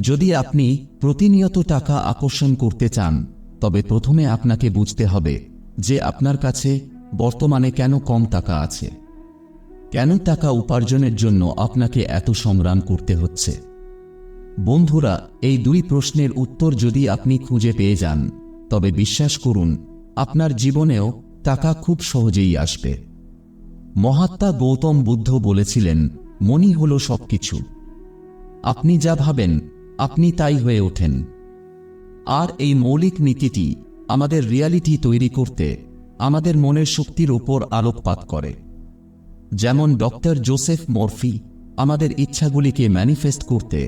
যদি আপনি প্রতিনিয়ত টাকা আকর্ষণ করতে চান, তবে প্রথমে আপনাকে বুঝতে হবে যে আপনার কাছে বর্তমানে কেন কম টাকা আছে। কেন টাকা উপার্জনের জন্য আপনাকে এত সংগ্রাম করতে হচ্ছে? বন্ধুরা, এই দুই প্রশ্নের উত্তর যদি আপনি খুঁজে পেয়ে যান, তবে বিশ্বাস করুন, আপনার জীবনেও টাকা খুব সহজেই আসবে। মহাত্মা গৌতম বুদ্ধ বলেছিলেন মনি হল সবকিছু। আপনি যা ভাবেন আপনি তাই হয়ে ওঠেন। আর এই মৌলিক নীতিটি আমাদের রিয়ালিটি তৈরি করতে আমাদের মনের শক্তির উপর আলোকপাত করে। যেমন ডক্টর জোসেফ মরফি আমাদের ইচ্ছাগুলিকে ম্যানিফেস্ট করতে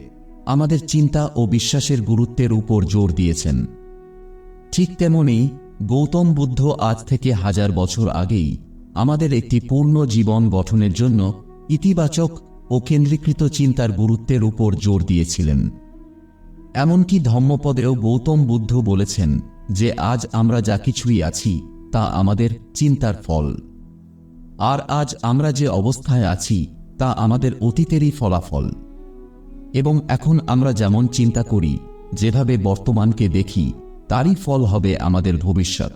আমাদের চিন্তা ও বিশ্বাসের গুরুত্বের উপর জোর দিয়েছেন। ঠিক তেমনি গৌতম বুদ্ধ আজ থেকে হাজার বছর আগেই আমাদের একটি পূর্ণ জীবন গঠনের জন্য ইতিবাচক ও কেন্দ্রীকৃত চিন্তার গুরুত্বের উপর জোর দিয়েছিলেন। এমনকি ধম্মপদেও গৌতম বুদ্ধ বলেছেন যে আজ আমরা যা কিছুই আছি, তা আমাদের চিন্তার ফল। আর আজ আমরা যে অবস্থায় আছি, তা আমাদের অতীতেরই ফলাফল। এবং এখন আমরা যেমন চিন্তা করি, যেভাবে বর্তমানকে দেখি, তারই ফল হবে আমাদের ভবিষ্যৎ।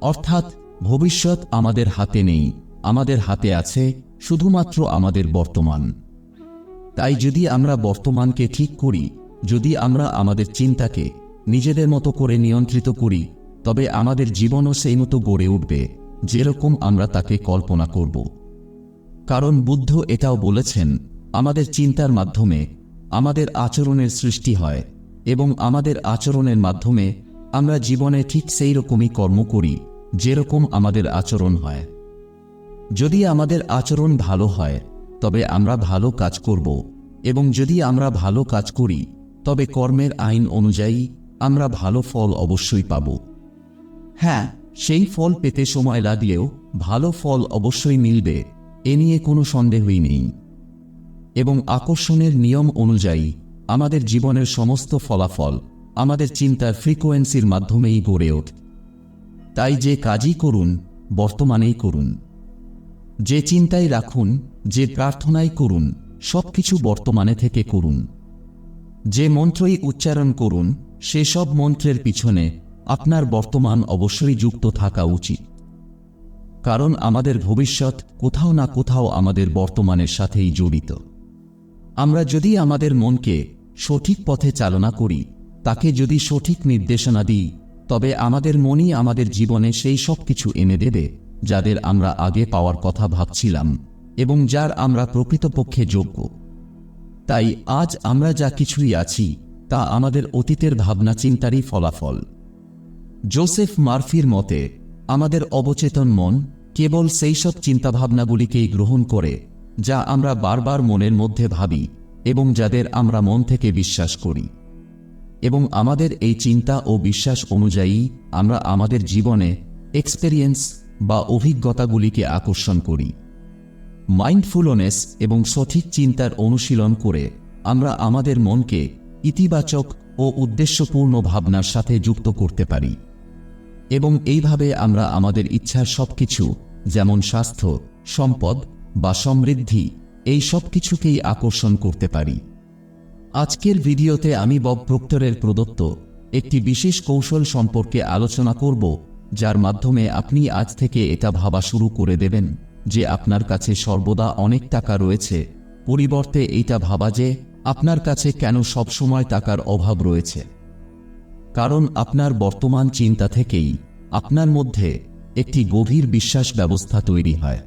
অর্থাৎ ভবিষ্যৎ আমাদের হাতে নেই, আমাদের হাতে আছে শুধুমাত্র আমাদের বর্তমান। তাই যদি আমরা বর্তমানকে ঠিক করি যদি আমরা আমাদের চিন্তাকে নিজেদের মতো করে নিয়ন্ত্রিত করি, তবে আমাদের জীবনও সেই মতো গড়ে উঠবে, যেরকম আমরা তাকে কল্পনা করব। কারণ বুদ্ধ এটাও বলেছেন, আমাদের চিন্তার মাধ্যমে আমাদের আচরণের সৃষ্টি হয় এবং আমাদের আচরণের মাধ্যমে আমরা জীবনে ঠিক সেই রকমই কর্ম করি, যেরকম আমাদের আচরণ হয়। যদি আমাদের আচরণ ভালো হয়, তবে আমরা ভালো কাজ করব এবং যদি আমরা ভালো কাজ করি তবে কর্মের আইন অনুযায়ী আমরা ভালো ফল অবশ্যই পাব। হ্যাঁ সেই ফল পেতে সময় লাগলেও ভালো ফল অবশ্যই মিলবে, এ নিয়ে কোনো সন্দেহই নেই। এবং আকর্ষণের নিয়ম অনুযায়ী আমাদের জীবনের সমস্ত ফলাফল আমাদের চিন্তার ফ্রিকোয়েন্সির মাধ্যমেই গড়ে ওঠে। তাই যে কাজই করুন, বর্তমানেই করুন। যে চিন্তাই রাখুন, যে প্রার্থনাই করুন, সবকিছু বর্তমানে থেকে করুন। যে মন্ত্রই উচ্চারণ করুন সেসব মন্ত্রের পিছনে আপনার বর্তমান অবশ্যই যুক্ত থাকা উচিত। কারণ আমাদের ভবিষ্যৎ কোথাও না কোথাও আমাদের বর্তমানের সাথেই জড়িত। আমরা যদি আমাদের মনকে সঠিক পথে চালনা করি, তাকে যদি সঠিক নির্দেশনা দিই, তবে আমাদের মনই আমাদের জীবনে সেই সব কিছু এনে দেবে, যাদের আমরা আগে পাওয়ার কথা ভাবছিলাম এবং যার আমরা প্রকৃতপক্ষে যোগ্য। তাই আজ আমরা যা কিছুই আছি, তা আমাদের অতীতের ভাবনা চিন্তারই ফলাফল। জোসেফ মার্ফির মতে, আমাদের অবচেতন মন কেবল সেই সব চিন্তাভাবনাগুলিকেই গ্রহণ করে, যা আমরা বারবার মনের মধ্যে ভাবি এবং যাদের আমরা মন থেকে বিশ্বাস করি। এবং আমাদের এই চিন্তা ও বিশ্বাস অনুযায়ী আমরা আমাদের জীবনে এক্সপেরিয়েন্স বা অভিজ্ঞতাগুলিকে আকর্ষণ করি। মাইন্ডফুলনেস এবং সঠিক চিন্তার অনুশীলন করে আমরা আমাদের মনকে ইতিবাচক ও উদ্দেশ্যপূর্ণ ভাবনার সাথে যুক্ত করতে পারি। এবং এইভাবে আমরা আমাদের ইচ্ছার সবকিছু, যেমন স্বাস্থ্য, সম্পদ বা সমৃদ্ধি, এই সব কিছুকেই আকর্ষণ করতে পারি। আজকের ভিডিওতে আমি বব প্রক্টরের প্রদত্ত একটি বিশেষ কৌশল সম্পর্কে আলোচনা করব, যার মাধ্যমে আপনি আজ থেকে এটা ভাবা শুরু করে দেবেন। যে আপনার কাছে সর্বদা অনেক টাকা রয়েছে। পরিবর্তে এইটা ভাবা যে, আপনার কাছে কেন সবসময় টাকার অভাব রয়েছে। কারণ আপনার বর্তমান চিন্তা থেকেই আপনার মধ্যে একটি গভীর বিশ্বাস ব্যবস্থা তৈরি হয়।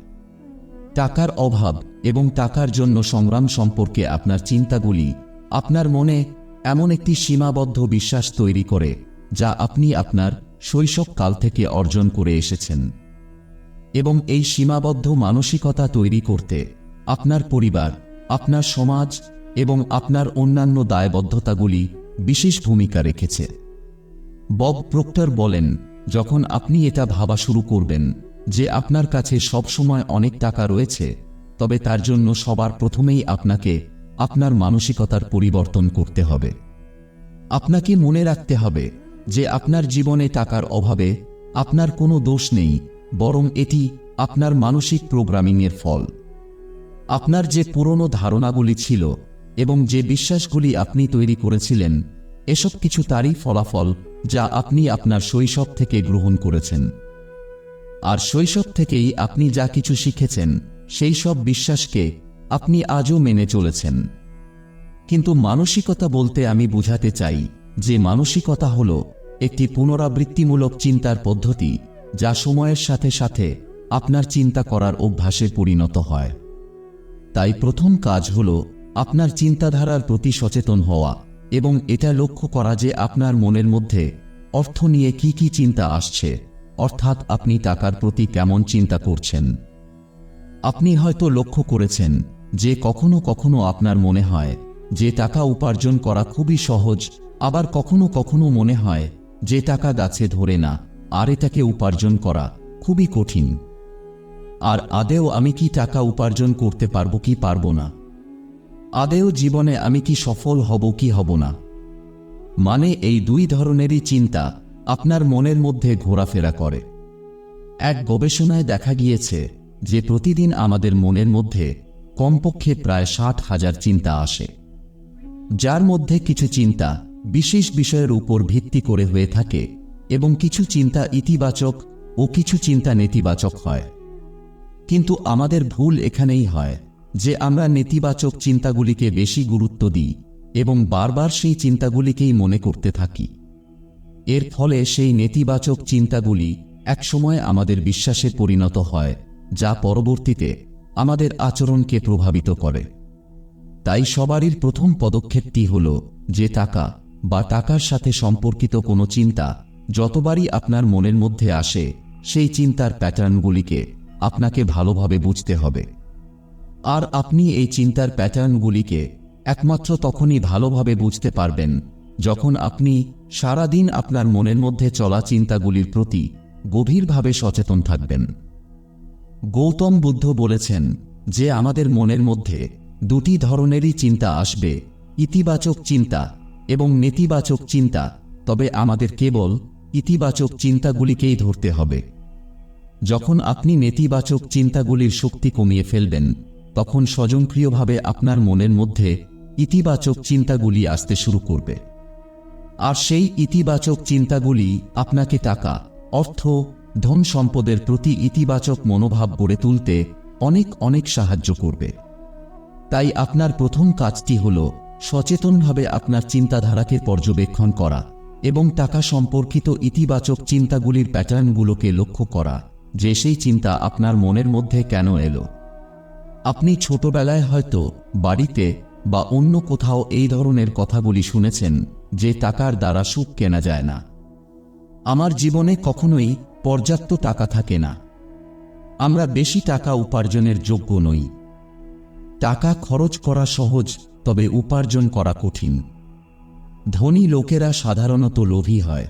টাকার অভাব এবং টাকার জন্য সংগ্রাম সম্পর্কে আপনার চিন্তাগুলি আপনার মনে এমন একটি সীমাবদ্ধ বিশ্বাস তৈরি করে, যা আপনি আপনার শৈশবকাল থেকে অর্জন করে এসেছেন। এবং এই সীমাবদ্ধ মানসিকতা তৈরি করতে আপনার পরিবার, আপনার সমাজ এবং আপনার অন্যান্য দায়বদ্ধতাগুলি বিশেষ ভূমিকা রেখেছে। বব প্রক্টর বলেন, যখন আপনি এটা ভাবা শুরু করবেন যে আপনার কাছে সবসময় অনেক টাকা রয়েছে, তবে তার জন্য সবার প্রথমেই আপনাকে আপনার মানসিকতার পরিবর্তন করতে হবে। আপনাকে মনে রাখতে হবে যে আপনার জীবনে টাকার অভাবে আপনার কোনো দোষ নেই বরং এটি আপনার মানসিক প্রোগ্রামিংয়ের ফল। আপনার যে পুরনো ধারণাগুলি ছিল এবং যে বিশ্বাসগুলি আপনি তৈরি করেছিলেন, এসব কিছু তারই ফলাফল যা আপনি আপনার শৈশব থেকে গ্রহণ করেছেন। আর শৈশব থেকেই আপনি যা কিছু শিখেছেন, সেই সব বিশ্বাসকে আপনি আজও মেনে চলেছেন। কিন্তু মানসিকতা বলতে আমি বুঝাতে চাই যে মানসিকতা হল একটি পুনরাবৃত্তিমূলক চিন্তার পদ্ধতি যা সময়ের সাথে সাথে আপনার চিন্তা করার অভ্যাসে পরিণত হয়। তাই প্রথম কাজ হল আপনার চিন্তাধারার প্রতি সচেতন হওয়া এবং এটা লক্ষ্য করা যে আপনার মনের মধ্যে অর্থ নিয়ে কি কি চিন্তা আসছে, অর্থাৎ আপনি টাকার প্রতি কেমন চিন্তা করছেন। আপনি হয়তো লক্ষ্য করেছেন যে কখনো কখনো আপনার মনে হয় যে টাকা উপার্জন করা খুবই সহজ, আবার কখনো কখনো মনে হয় যে টাকা গাছে ধরে না। আর এটাকে উপার্জন করা খুবই কঠিন। আর আদেও আমি কি টাকা উপার্জন করতে পারব কি পারব না? আদেও জীবনে আমি কি সফল হব কি হব না? মানে এই দুই ধরনেরই চিন্তা আপনার মনের মধ্যে ঘোরাফেরা করে। এক গবেষণায় দেখা গিয়েছে যে প্রতিদিন আমাদের মনের মধ্যে কমপক্ষে প্রায় ষাট হাজার চিন্তা আসে। যার মধ্যে কিছু চিন্তা বিশেষ বিষয়ের উপর ভিত্তি করে হয়ে থাকে এবং কিছু চিন্তা ইতিবাচক ও কিছু চিন্তা নেতিবাচক হয়। কিন্তু আমাদের ভুল এখানেই হয় যে আমরা নেতিবাচক চিন্তাগুলিকে বেশি গুরুত্ব দিই এবং বারবার সেই চিন্তাগুলিকেই মনে করতে থাকি। এর ফলে সেই নেতিবাচক চিন্তাগুলি একসময় আমাদের বিশ্বাসে পরিণত হয়, যা পরবর্তীতে আমাদের আচরণকে প্রভাবিত করে। তাই সবারই প্রথম পদক্ষেপটি হল যে টাকা বা টাকার সাথে সম্পর্কিত কোনো চিন্তা যতবারই আপনার মনের মধ্যে আসে, সেই চিন্তার প্যাটার্নগুলিকে আপনাকে ভালোভাবে বুঝতে হবে। আর আপনি এই চিন্তার প্যাটার্নগুলিকে একমাত্র তখনই ভালোভাবে বুঝতে পারবেন, যখন আপনি সারাদিন আপনার মনের মধ্যে চলা চিন্তাগুলির প্রতি গভীরভাবে সচেতন থাকবেন। গৌতম বুদ্ধ বলেছেন যে, আমাদের মনের মধ্যে দুটি ধরনেরই চিন্তা আসবে, ইতিবাচক চিন্তা এবং নেতিবাচক চিন্তা। তবে আমাদের কেবল ইতিবাচক চিন্তাগুলিকেই ধরতে হবে। যখন আপনি নেতিবাচক চিন্তাগুলির শক্তি কমিয়ে ফেলবেন, তখন স্বয়ংক্রিয়ভাবে আপনার মনের মধ্যে ইতিবাচক চিন্তাগুলি আসতে শুরু করবে। আর সেই ইতিবাচক চিন্তাগুলি আপনাকে টাকা, অর্থ, ধন সম্পদের প্রতি ইতিবাচক মনোভাব গড়ে তুলতে অনেক অনেক সাহায্য করবে। তাই আপনার প্রথম কাজটি হল সচেতনভাবে আপনার চিন্তাধারাকে পর্যবেক্ষণ করা। এবং টাকা সম্পর্কিত ইতিবাচক চিন্তাগুলির প্যাটার্নগুলোকে লক্ষ্য করা, যে সেই চিন্তা আপনার মনের মধ্যে কেন এলো। আপনি ছোটবেলায় হয়তো বাড়িতে বা অন্য কোথাও এই ধরনের কথাগুলি শুনেছেন, যে টাকার দ্বারা সুখ কেনা যায় না। আমার জীবনে কখনোই পর্যাপ্ত টাকা থাকে না। আমরা বেশি টাকা উপার্জনের যোগ্য নই। টাকা খরচ করা সহজ, তবে উপার্জন করা কঠিন। ধনী লোকেরা সাধারণত লোভী হয়।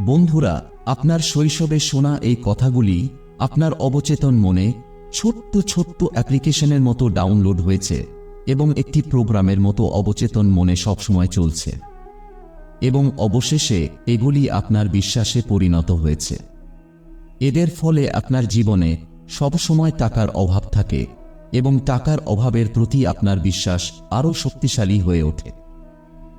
বন্ধুরা, আপনার শৈশবে শোনা এই কথাগুলি আপনার অবচেতন মনে ছোট্ট ছোট্ট অ্যাপ্লিকেশনের মতো ডাউনলোড হয়েছে এবং একটি প্রোগ্রামের মতো অবচেতন মনে সবসময় চলছে। এবং অবশেষে এগুলি আপনার বিশ্বাসে পরিণত হয়েছে। এদের ফলে আপনার জীবনে সবসময় টাকার অভাব থাকে এবং টাকার অভাবের প্রতি আপনার বিশ্বাস আরও শক্তিশালী হয়ে ওঠে।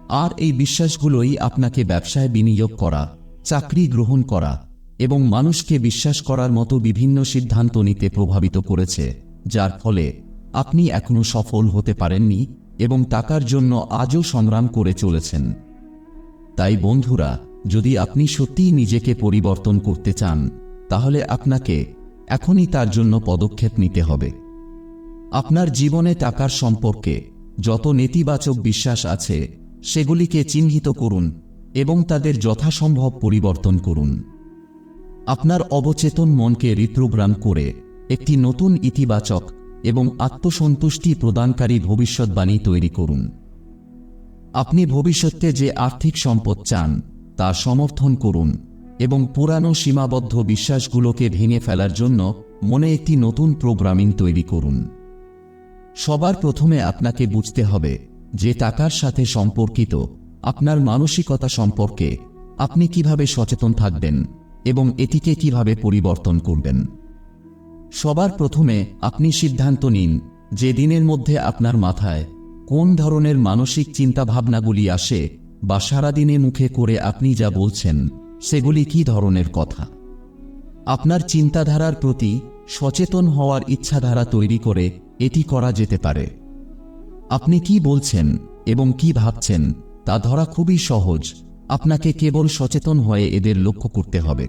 আর এই বিশ্বাসগুলোই আপনাকে ব্যবসায় বিনিয়োগ করা, চাকরি গ্রহণ করা এবং মানুষকে বিশ্বাস করার মতো বিভিন্ন সিদ্ধান্ত নিতে প্রভাবিত করেছে, যার ফলে আপনি এখনও সফল হতে পারেননি এবং টাকার জন্য আজও সংগ্রাম করে চলেছেন। তাই বন্ধুরা, যদি আপনি সত্যিই নিজেকে পরিবর্তন করতে চান, তাহলে আপনাকে এখনই তার জন্য পদক্ষেপ নিতে হবে। আপনার জীবনে টাকার সম্পর্কে যত নেতিবাচক বিশ্বাস আছে সেগুলিকে চিহ্নিত করুন এবং তাদের যথাসম্ভব পরিবর্তন করুন। আপনার অবচেতন মনকে রিপ্রোগ্রাম করে একটি নতুন ইতিবাচক এবং আত্মসন্তুষ্টি প্রদানকারী ভবিষ্যৎবাণী তৈরি করুন। আপনি ভবিষ্যতে যে আর্থিক সম্পদ চান, তা সমর্থন করুন এবং পুরানো সীমাবদ্ধ বিশ্বাসগুলোকে ভেঙে ফেলার জন্য মনে একটি নতুন প্রোগ্রামিং তৈরি করুন। সবার প্রথমে আপনাকে বুঝতে হবে যে টাকার সাথে সম্পর্কিত, আপনার মানসিকতা সম্পর্কে আপনি কীভাবে সচেতন থাকবেন এবং এটিকে কীভাবে পরিবর্তন করবেন? সবার প্রথমে আপনি সিদ্ধান্ত নিন যে দিনের মধ্যে আপনার মাথায় কোন ধরনের মানসিক চিন্তাভাবনাগুলি আসে বা সারাদিনে মুখে করে আপনি যা বলছেন, সেগুলি কি ধরনের কথা? আপনার চিন্তাধারার প্রতি সচেতন হওয়ার ইচ্ছাধারা তৈরি করে এটি করা যেতে পারে। আপনি কি বলছেন এবং কি ভাবছেন তা ধরা খুবই সহজ। আপনাকে কেবল সচেতন হয়ে এদের লক্ষ্য করতে হবে।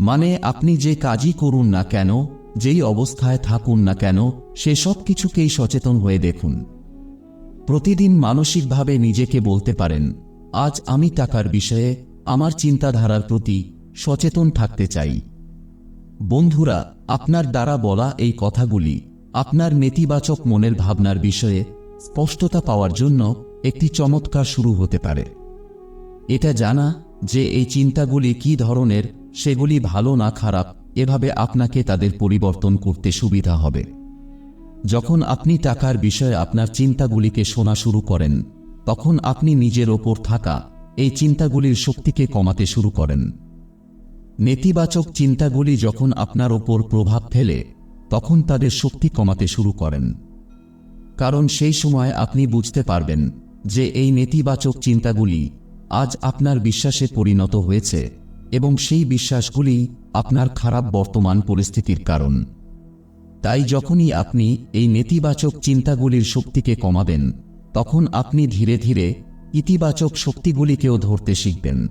মানে আপনি যে কাজই করুন না কেন, যেই অবস্থায় থাকুন না কেন সেসব কিছুকেই সচেতন হয়ে দেখুন। প্রতিদিন মানসিকভাবে নিজেকে বলতে পারেন, আজ আমি টাকার বিষয়ে, আমার চিন্তাধারার প্রতি সচেতন থাকতে চাই। বন্ধুরা, আপনার দ্বারা বলা এই কথাগুলি আপনার নেতিবাচক মনের ভাবনার বিষয়ে স্পষ্টতা পাওয়ার জন্য একটি চমৎকার শুরু হতে পারে। এটা জানা যে এই চিন্তাগুলি কি ধরনের, সেগুলি ভালো না খারাপ, এভাবে আপনাকে তাদের পরিবর্তন করতে সুবিধা হবে। যখন আপনি টাকার বিষয়ে আপনার চিন্তাগুলিকে শোনা শুরু করেন, তখন আপনি নিজের ওপর থাকা এই চিন্তাগুলির শক্তিকে কমাতে শুরু করেন। নেতিবাচক চিন্তাগুলি যখন আপনার ওপর প্রভাব ফেলে তখন তাদের শক্তি কমাতে শুরু করেন। কারণ সেই সময় আপনি বুঝতে পারবেন যে এই নেতিবাচক চিন্তাগুলি আজ আপনার বিশ্বাসে পরিণত হয়েছে এবং সেই বিশ্বাসগুলি আপনার খারাপ বর্তমান পরিস্থিতির কারণ। তাই যখনই আপনি এই নেতিবাচক চিন্তাগুলির শক্তিকে কমাবেন, তখন আপনি ধীরে ধীরে ইতিবাচক শক্তিগুলিকেও ধরতে শিখবেন।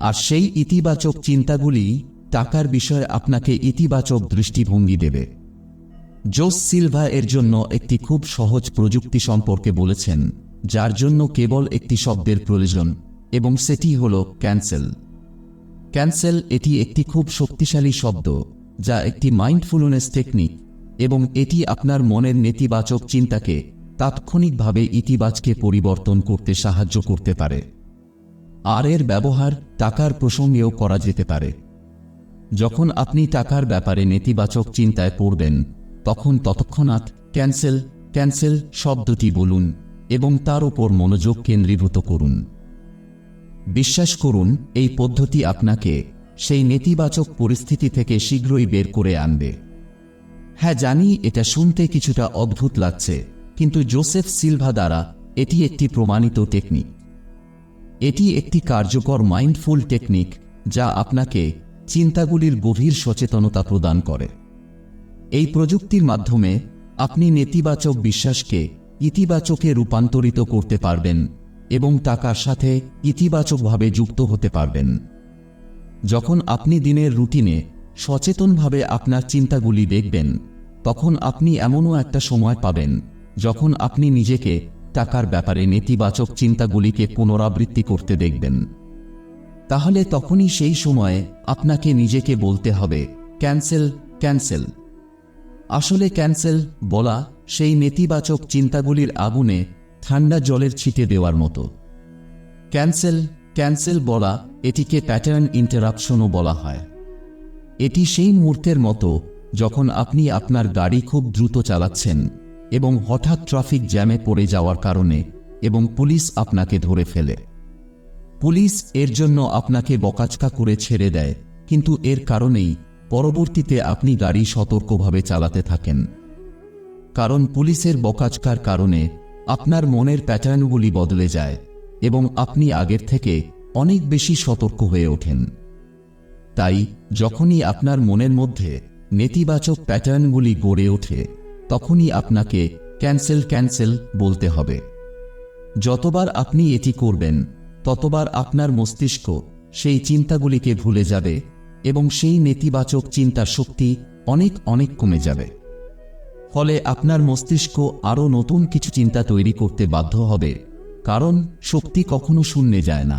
আর সেই ইতিবাচক চিন্তাগুলি টাকার বিষয়ে আপনাকে ইতিবাচক দৃষ্টিভঙ্গি দেবে। জোস সিলভা এর জন্য একটি খুব সহজ প্রযুক্তি সম্পর্কে বলেছেন, যার জন্য কেবল একটি শব্দের প্রয়োজন, এবং সেটি হল ক্যান্সেল। ক্যান্সেল এটি একটি খুব শক্তিশালী শব্দ, যা একটি মাইন্ডফুলনেস টেকনিক, এবং এটি আপনার মনের নেতিবাচক চিন্তাকে তাৎক্ষণিকভাবে ইতিবাচকে পরিবর্তন করতে সাহায্য করতে পারে। আর এর ব্যবহার টাকার প্রসঙ্গেও করা যেতে পারে। যখন আপনি টাকার ব্যাপারে নেতিবাচক চিন্তায় পড়বেন, তখন তৎক্ষণাৎ ক্যান্সেল ক্যান্সেল শব্দটি বলুন এবং তার উপর মনোযোগ কেন্দ্রীভূত করুন। বিশ্বাস করুন, এই পদ্ধতি আপনাকে সেই নেতিবাচক পরিস্থিতি থেকে শীঘ্রই বের করে আনবে। হ্যাঁ জানি এটা শুনতে কিছুটা অদ্ভুত লাগছে, কিন্তু জোসেফ সিলভা দ্বারা এটি একটি প্রমাণিত টেকনিক। এটি একটি কার্যকর মাইন্ডফুল টেকনিক যা আপনাকে চিন্তাগুলির গভীর সচেতনতা প্রদান করে। এই প্রযুক্তির মাধ্যমে আপনি নেতিবাচক বিশ্বাসকে ইতিবাচকে রূপান্তরিত করতে পারবেন এবং টাকার সাথে ইতিবাচকভাবে যুক্ত হতে পারবেন। যখন আপনি দিনের রুটিনে সচেতনভাবে আপনার চিন্তাগুলি দেখবেন, তখন আপনি এমনও একটা সময় পাবেন যখন আপনি নিজেকে টাকার ব্যাপারে নেতিবাচক চিন্তাগুলিকে পুনরাবৃত্তি করতে দেখবেন। তাহলে তখনই সেই সময়ে আপনাকে নিজেকে বলতে হবে, ক্যান্সেল ক্যান্সেল। আসলে ক্যান্সেল বলা সেই নেতিবাচক চিন্তাগুলির আগুনে ঠান্ডা জলের ছিটে দেওয়ার মতো। ক্যান্সেল ক্যান্সেল বলা এটিকে প্যাটার্ন ইন্টারাপশনও বলা হয়। এটি সেই মুহূর্তের মতো যখন আপনি আপনার গাড়ি খুব দ্রুত চালাচ্ছেন এবং হঠাৎ ট্রাফিক জ্যামে পড়ে যাওয়ার কারণে এবং পুলিশ আপনাকে ধরে ফেলে। পুলিশ এর জন্য আপনাকে বকাচকা করে ছেড়ে দেয়। কিন্তু এর কারণেই পরবর্তীতে আপনি গাড়ি সতর্কভাবে চালাতে থাকেন। কারণ পুলিশের বকাচকার কারণে আপনার মনের প্যাটার্নগুলি বদলে যায় এবং আপনি আগের থেকে অনেক বেশি সতর্ক হয়ে ওঠেন। তাই যখনই আপনার মনের মধ্যে নেতিবাচক প্যাটার্নগুলি গড়ে ওঠে, তখনই আপনাকে ক্যান্সেল ক্যান্সেল বলতে হবে। যতবার আপনি এটি করবেন ততবার আপনার মস্তিষ্ক সেই চিন্তাগুলিকে ভুলে যাবে এবং সেই নেতিবাচক চিন্তার শক্তি অনেক অনেক কমে যাবে। ফলে আপনার মস্তিষ্ক আরও নতুন কিছু চিন্তা তৈরি করতে বাধ্য হবে, কারণ শক্তি কখনো শূন্যে যায় না।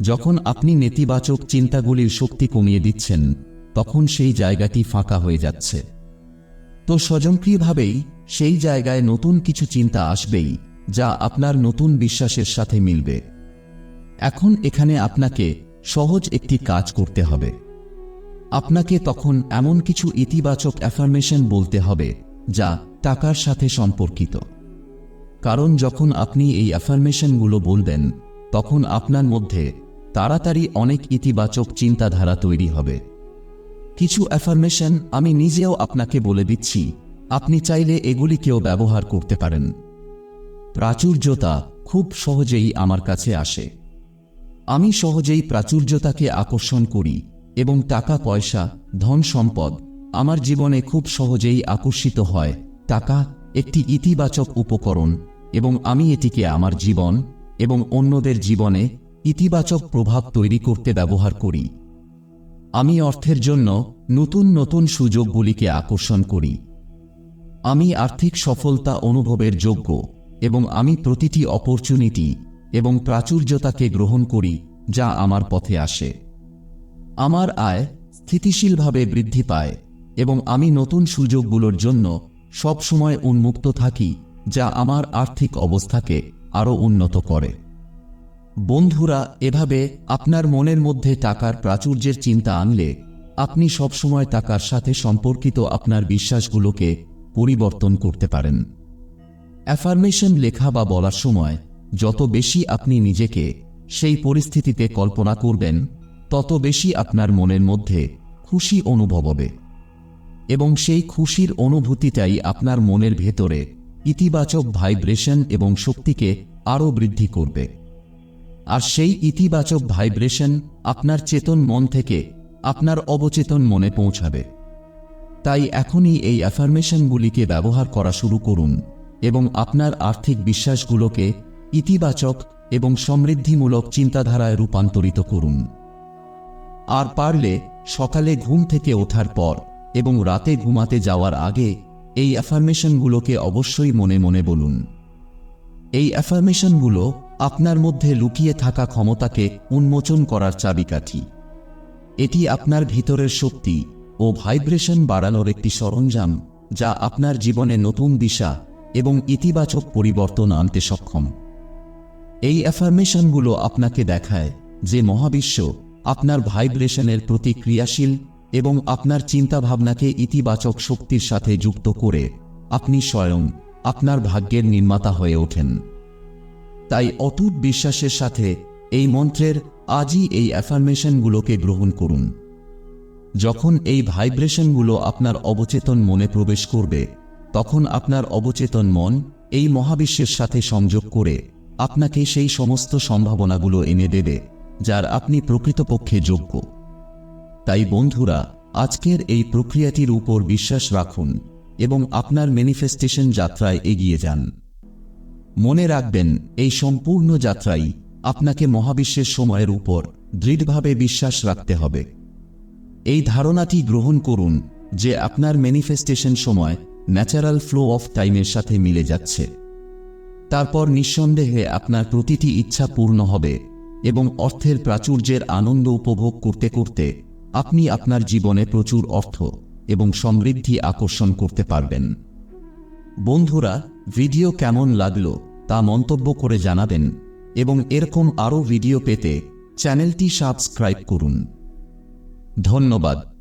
যখন আপনি নেতিবাচক চিন্তাগুলির শক্তি কমিয়ে দিচ্ছেন, তখন সেই জায়গাটি ফাঁকা হয়ে যাচ্ছে। তো স্বয়ংক্রিয়ভাবেই সেই জায়গায় নতুন কিছু চিন্তা আসবেই, যা আপনার নতুন বিশ্বাসের সাথে মিলবে। এখন এখানে আপনাকে সহজ একটি কাজ করতে হবে। আপনাকে তখন এমন কিছু ইতিবাচক অ্যাফার্মেশন বলতে হবে, যা টাকার সাথে সম্পর্কিত। কারণ যখন আপনি এই অ্যাফার্মেশনগুলো বলবেন, তখন আপনার মধ্যে তাড়াতাড়ি অনেক ইতিবাচক চিন্তাধারা তৈরি হবে। কিছু অ্যাফার্মেশন আমি নিজেও আপনাকে বলে দিচ্ছি, আপনি চাইলে এগুলিকেও ব্যবহার করতে পারেন। প্রাচুর্যতা খুব সহজেই আমার কাছে আসে। আমি সহজেই প্রাচুর্যতাকে আকর্ষণ করি এবং টাকা, পয়সা, ধন সম্পদ আমার জীবনে খুব সহজেই আকর্ষিত হয়। টাকা একটি ইতিবাচক উপকরণ এবং আমি এটিকে আমার জীবন এবং অন্যদের জীবনে ইতিবাচক প্রভাব তৈরি করতে ব্যবহার করি। আমি অর্থের জন্য নতুন নতুন সুযোগগুলিকে আকর্ষণ করি। আমি আর্থিক সফলতা অনুভবের যোগ্য এবং আমি প্রতিটি অপরচুনিটি এবং প্রাচুর্যতাকে গ্রহণ করি, যা আমার পথে আসে। আমার আয় স্থিতিশীলভাবে বৃদ্ধি পায়, এবং আমি নতুন সুযোগগুলোর জন্য সবসময় উন্মুক্ত থাকি, যা আমার আর্থিক অবস্থাকে আরও উন্নত করে। বন্ধুরা, এভাবে আপনার মনের মধ্যে টাকার প্রাচুর্যের চিন্তা আনলে, আপনি সবসময় টাকার সাথে সম্পর্কিত আপনার বিশ্বাসগুলোকে পরিবর্তন করতে পারেন। অ্যাফার্মেশন লেখা বা বলার সময় যত বেশি আপনি নিজেকে সেই পরিস্থিতিতে কল্পনা করবেন, তত বেশি আপনার মনের মধ্যে খুশি অনুভব হবে। এবং সেই খুশির অনুভূতিটাই আপনার মনের ভেতরে ইতিবাচক ভাইব্রেশন এবং শক্তিকে আরও বৃদ্ধি করবে। আর সেই ইতিবাচক ভাইব্রেশন আপনার চেতন মন থেকে আপনার অবচেতন মনে পৌঁছাবে। তাই এখনই এই অ্যাফার্মেশনগুলিকে ব্যবহার করা শুরু করুন এবং আপনার আর্থিক বিশ্বাসগুলোকে ইতিবাচক এবং সমৃদ্ধিমূলক চিন্তাধারায় রূপান্তরিত করুন। আর পারলে সকালে ঘুম থেকে ওঠার পর এবং রাতে ঘুমাতে যাওয়ার আগে এই অ্যাফার্মেশনগুলোকে অবশ্যই মনে মনে বলুন। এই অ্যাফার্মেশনগুলো আপনার মধ্যে লুকিয়ে থাকা ক্ষমতাকে উন্মোচন করার চাবিকাঠি। এটি আপনার ভিতরের শক্তি ও ভাইব্রেশন বাড়ানোর একটি সরঞ্জাম যা আপনার জীবনে নতুন দিশা এবং ইতিবাচক পরিবর্তন আনতে সক্ষম। এই অ্যাফার্মেশনগুলো আপনাকে দেখায় যে মহাবিশ্ব আপনার ভাইব্রেশনের প্রতি ক্রিয়াশীল এবং আপনার চিন্তাভাবনাকে ইতিবাচক শক্তির সাথে যুক্ত করে আপনি স্বয়ং আপনার ভাগ্যের নির্মাতা হয়ে ওঠেন। তাই অটুট বিশ্বাসের সাথে এই মন্ত্রের আজই এই অ্যাফার্মেশনগুলোকে গ্রহণ করুন। যখন এই ভাইব্রেশনগুলো আপনার অবচেতন মনে প্রবেশ করবে, তখন আপনার অবচেতন মন এই মহাবিশ্বের সাথে সংযোগ করে আপনাকে সেই সমস্ত সম্ভাবনাগুলো এনে দেবে, যার আপনি প্রকৃতপক্ষে যোগ্য। তাই বন্ধুরা, আজকের এই প্রক্রিয়াটির উপর বিশ্বাস রাখুন এবং আপনার ম্যানিফেস্টেশন যাত্রায় এগিয়ে যান। মনে রাখবেন, এই সম্পূর্ণ যাত্রাই আপনাকে মহাবিশ্বের সময়ের উপর দৃঢ়ভাবে বিশ্বাস রাখতে হবে। এই ধারণাটি গ্রহণ করুন যে আপনার ম্যানিফেস্টেশন সময় ন্যাচারাল ফ্লো অফ টাইমের সাথে মিলে যাচ্ছে। তারপর নিঃসন্দেহে আপনার প্রতিটি ইচ্ছা পূর্ণ হবে এবং অর্থের প্রাচুর্যের আনন্দ উপভোগ করতে করতে আপনি আপনার জীবনে প্রচুর অর্থ এবং সমৃদ্ধি আকর্ষণ করতে পারবেন। বন্ধুরা, ভিডিও কেমন লাগল তা মন্তব্য করে জানাবেন এবং এরকম আরও ভিডিও পেতে চ্যানেলটি সাবস্ক্রাইব করুন। ধন্যবাদ।